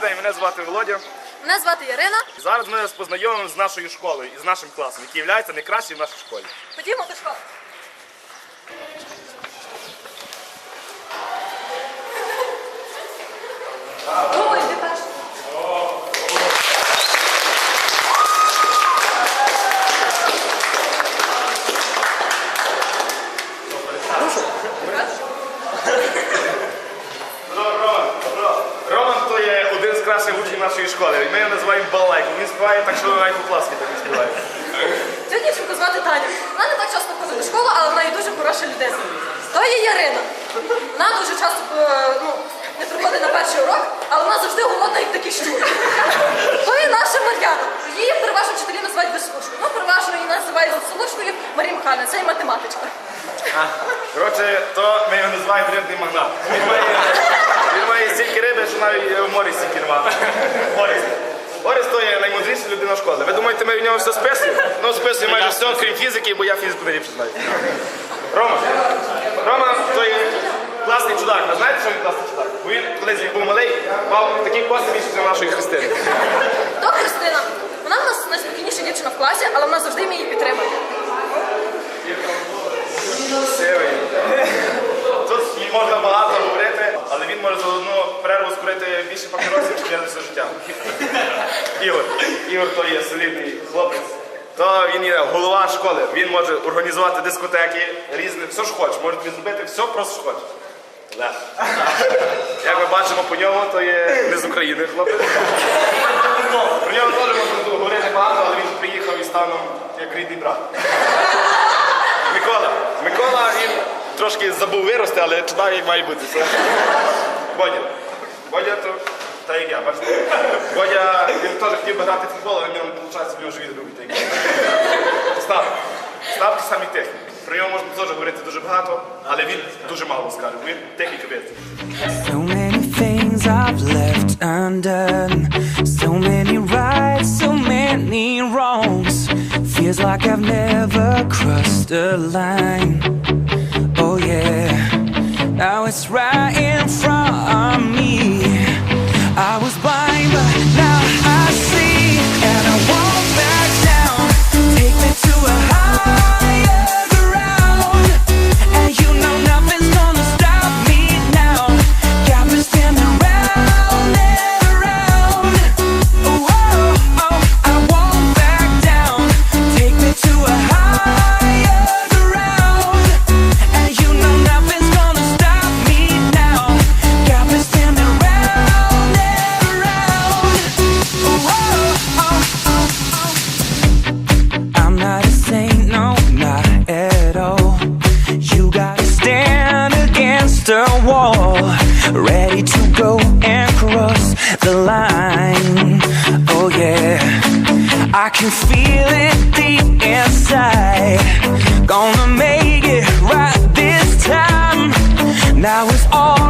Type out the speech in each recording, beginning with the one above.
Добрий день, мене звати Володя. Мене звати Ярина. І зараз ми вас познайомимо з нашою школою і з нашим класом, який є найкращим в нашій школі. Ходімо до школи. Ой, ти перший. Роман, Роман. Роман то є один з кращих учнів нашої школи. Ми його називаємо балайку. Він так, що у так не співає. Цю дівчинку звати Таня. Вона не так часто ходить до школи, але вона є дуже хороша людина. То є Ярина. Вона дуже часто е, ну, не приходить на перший урок, але вона завжди голодна, як такий щур. То є наша Мар'яна. Її переважно вчителі називають безслушною. Ну, переважно її називають безслушною Марія Михайлівна. Це є математичка. Коротше, то ми його називаємо рибний магнат. Він має, він має стільки риби, що навіть в морі стільки нема. Оріс то є наймудріша людина школи. Ви думаєте, ми в нього все списуємо? Ну, списуємо майже все, крім фізики, бо я фізику найліпше знаю. Рома. Рома то є класний чудак. Ви знаєте, що він класний чудак? Бо він колись як був малий, мав такий більше, ніж нашої Христини. То Христина. Вона в нас найспокійніша дівчина в класі, але вона завжди вміє її підтримати. Сивий. Тут можна багато говорити, але він може за одну перерву скурити більше папіросів, ніж я за все життя. Ігор. Ігор то є солідний хлопець. То він є голова школи. Він може організувати дискотеки, різне, все що хоче. Може зробити все просто хоче. Легко. Як ми бачимо по ньому, то є не з України хлопець. Про нього теж можна говорити багато, але він приїхав і став нам як рідний брат. Микола. Микола він трошки забув вирости, але туди має бути. Бодя. Бодя то. Та як я, бачите. Бодя він теж хотів би грати в футбол, але в нього не виходить, бо його живіт робить. Став. Став ті самі техніки. Про нього можна теж говорити дуже багато, але він дуже мало скаже. бо Він техніка виявиться. So many things I've left undone. So many rights, so many wrongs. Feels like I've never crossed a line. Oh yeah, now it's right in front of me. I was blind, I can feel it deep inside. Gonna make it right this time. Now it's all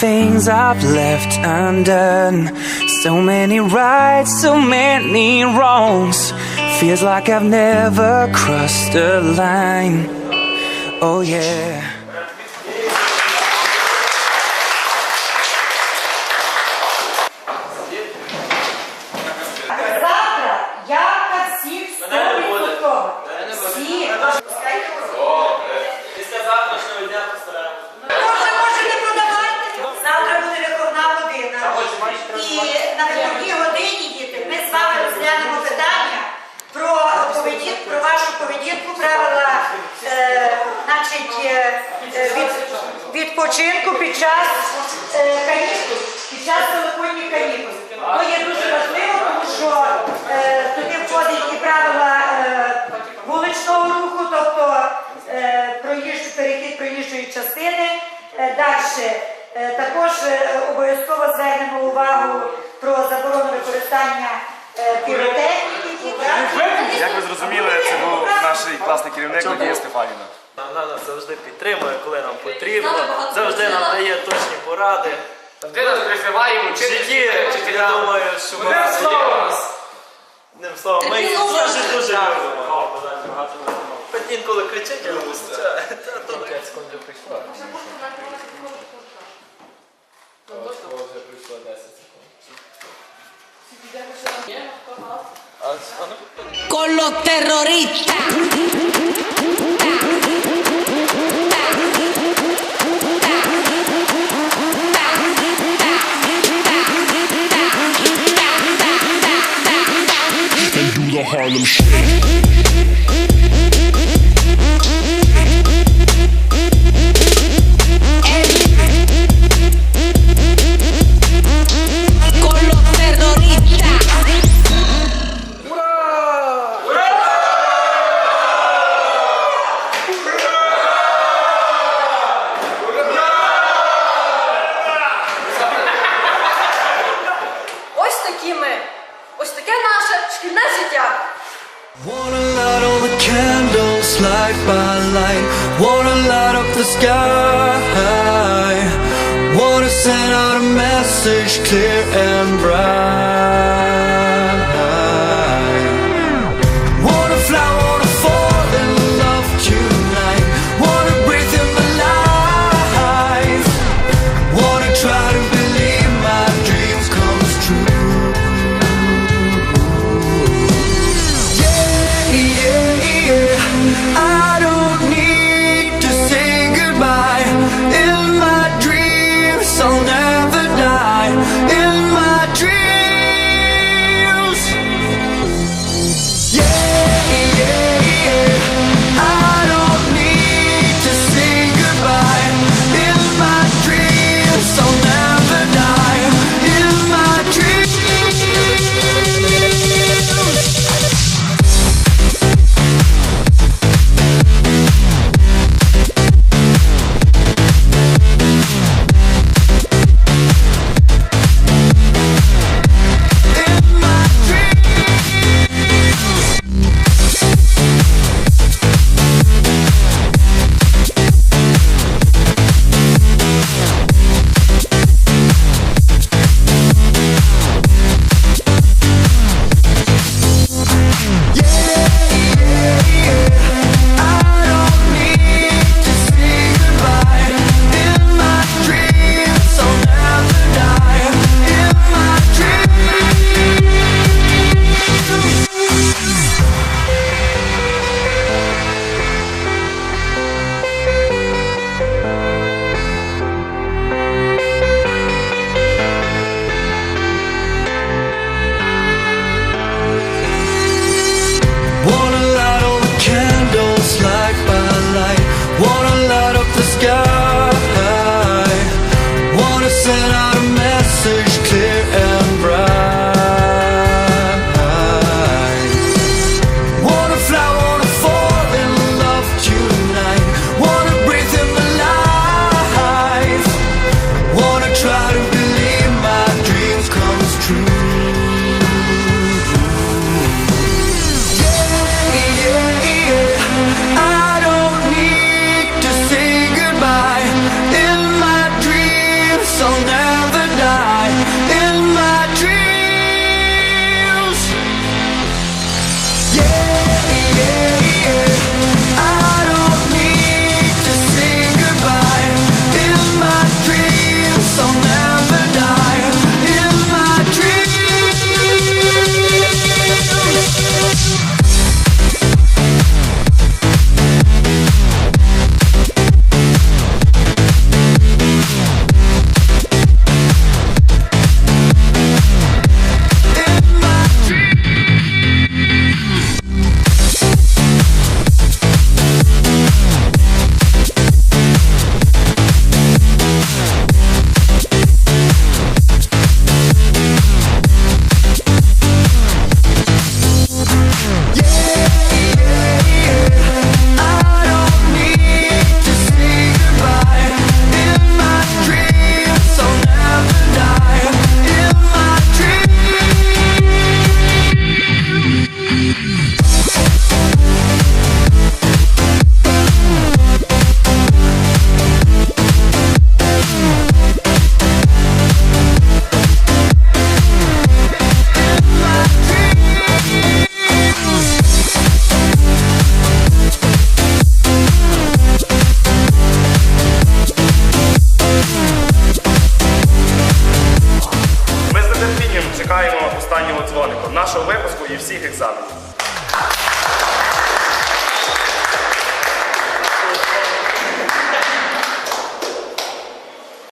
things I've left undone. So many rights, so many wrongs. Feels like I've never crossed a line. Oh, yeah. відпочинку під час е, канікул, під час великодніх канікул. То є дуже важливо, тому що е, туди входять і правила е, вуличного руху, тобто перехід проїжджої частини. Далі також обов'язково звернемо увагу про заборону використання піротехніки. Як ви зрозуміли, це був наш класний керівник Надія Стефаніна. Вона нас завжди підтримує, коли нам потрібно, завжди нам дає точні поради. Ти нас прикриває В житті, вчити я думаю, що ми Одним словом. Одним словом, ми Терпіло дуже вже. дуже любимо. Хоч інколи кричить, але вистачає. Con los terroristas. Harlem Shake şey. Ось таке наше шкільне життя. Wanna light all the candles light by light. Wanna light up the sky. Wanna send out a message clear and bright. Exilexamen.